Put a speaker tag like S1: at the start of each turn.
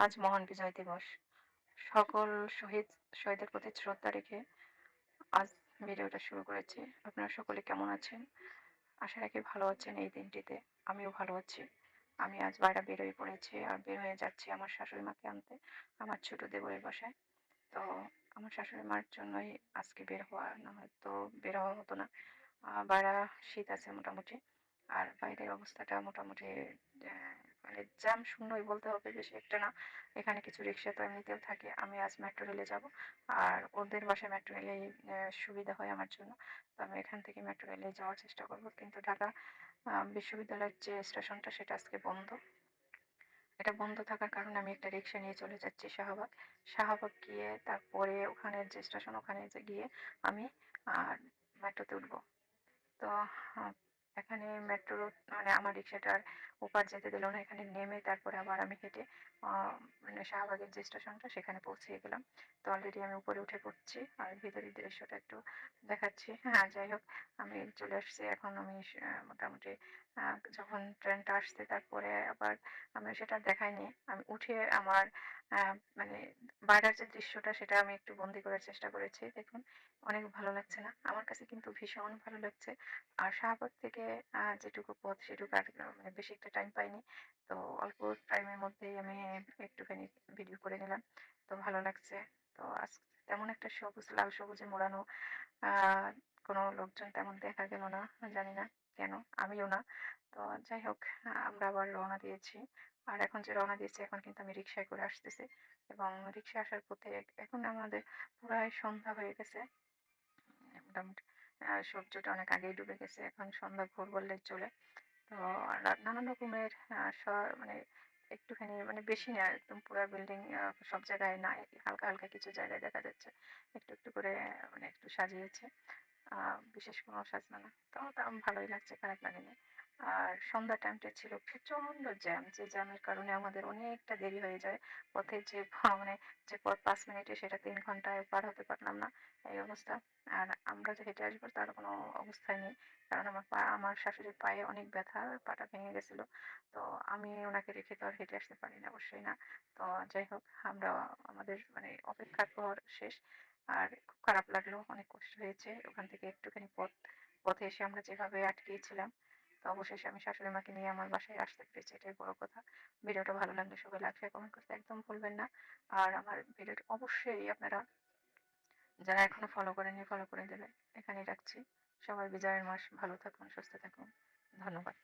S1: আজ মহান বিজয় দিবস। সকল শহীদ, শহীদের প্রতি শ্রদ্ধা রেখে আজ ভিডিওটা শুরু করেছি। আপনারা সকলে কেমন আছেন? আশা রাখি ভালো আছেন এই দিনটিতে। আমিও ভালো আছি। আমি আজ বাইরে বের হয়ে পড়েছি আর বের হয়ে যাচ্ছি আমার শাশুড়ি মাকে আনতে, আমার ছোট দেবরের বাসায়। তো আমার শাশুড়ি মার জন্যই আজকে বের হওয়া না হয়তো বের হওয়া হতো না। বাইরা শীত আছে মোটামুটি, আর বাইরের অবস্থাটা মোটামুটি মানে জ্যাম শূন্যই বলতে হবে বেশি একটা না। এখানে কিছু রিক্সা তো এমনিতেও থাকে। আমি আজ মেট্রো রেলে যাব। আর ওদের বাসায় মেট্রো রেলেই সুবিধা হয় আমার জন্য। তো আমি এখান থেকে মেট্রো রেলে যাওয়ার চেষ্টা করব। কিন্তু ঢাকা বিশ্ববিদ্যালয়ের যে স্টেশনটা সেটা আজকে বন্ধ। এটা বন্ধ থাকার কারণে আমি একটা রিক্সা নিয়ে চলে যাচ্ছি শাহবাগ। শাহবাগ গিয়ে তারপরে ওখানে যে স্টেশন ওখানে গিয়ে আমি, আর মেট্রোতে উঠবো। তো এখানে মেট্রো মানে আমার রিক্সাটার ওপার যেতে দিল না, এখানে নেমে তারপরে আবার আমি হেঁটে মানে শাহবাগের যে স্টেশনটা সেখানে পৌঁছে গেলাম। তো অলরেডি আমি উপরে উঠে পড়ছি আর ভিতরের দৃশ্যটা একটু দেখাচ্ছি। হ্যাঁ যাই হোক, আমি চলে আসছি। এখন আমি মোটামুটি যখন ট্রেনটা আসছে তারপরে আবার আমি সেটা দেখাইনি আমি উঠে আমার মানে বাইরের যে দৃশ্যটা সেটা আমি একটু বন্দি করার চেষ্টা করেছি। দেখুন, অনেক ভালো লাগছে না? আমার কাছে কিন্তু ভীষণ ভালো লাগছে। আর শাহবাগ থেকে যেটুকু পথ সেটুকু আর মানে বেশি একটা টাইম পাইনি। তো অল্প টাইমের মধ্যেই আমি একটুখানি ভিডিও করে নিলাম। তো ভালো লাগছে। তো আজ তেমন একটা সবুজ, লাল, সবুজে মোড়ানো কোনো লোকজন তেমন দেখা গেল না, জানি না কেন, আমিও না। তো যাই হোক, আমরা আবার রওনা দিয়েছি। আর এখন যে রওনা দিয়েছি, এখন কিন্তু আমি রিক্সায় করে আসতেছি। এবং রিক্সায় আসার পথে এখন আমাদের পুরাই সন্ধ্যা হয়ে গেছে। মোটামুটি সূর্যটা অনেক আগেই ডুবে গেছে, এখন সন্ধ্যা ভোর বললে চলে। তো নানান রকমের মানে একটুখানি মানে বেশি না, একদম পুরো বিল্ডিং সব জায়গায় না হালকা হালকা কিছু জায়গায় দেখা যাচ্ছে, একটু একটু করে মানে একটু সাজিয়েছে। বিশেষ কোনো সাজনা না। তো ভালোই লাগছে, খারাপ লাগেনি। আর সন্ধ্যা টাইমটা ছিল প্রচণ্ড জ্যাম যে জ্যামের কারণে আমাদের অনেকটা দেরি হয়ে যায়। পথের যে মানে যে পথ পাঁচ মিনিটে সেটা তিন ঘন্টায় পার হতে পারলাম না, এই অবস্থা। আর আমরা যে হেঁটে আসব তার কোনো অবস্থায় নেই, কারণ আমার পা, আমার শাশুড়ির পায়ে অনেক ব্যথা, পাটা ভেঙে গেছিল। তো আমি ওনাকে রেখে তো আর হেঁটে আসতে পারি না, অবশ্যই না। তো যাই হোক, আমরা আমাদের মানে অপেক্ষার পর শেষ। আর খুব খারাপ লাগল, অনেক কষ্ট হয়েছে। ওখান থেকে একটুখানি পথ, পথে এসে আমরা যেভাবে আটকেছিলাম তো অবশেষে আমি শাশুড়ি মাকে নিয়ে আমার বাসায় আসতে পেরেছি, এটাই বড় কথা। ভিডিওটা ভালো লাগলে সবাই লাইক কমেন্ট করতে একদম ভুলবেন না। আর আমার ভিডিওটা অবশ্যই আপনারা যারা এখনও ফলো করেনি ফলো করে দেবে এখানেই রাখছি। সবাই বিজয়ের মাস ভালো থাকুন, সুস্থ থাকুন। ধন্যবাদ।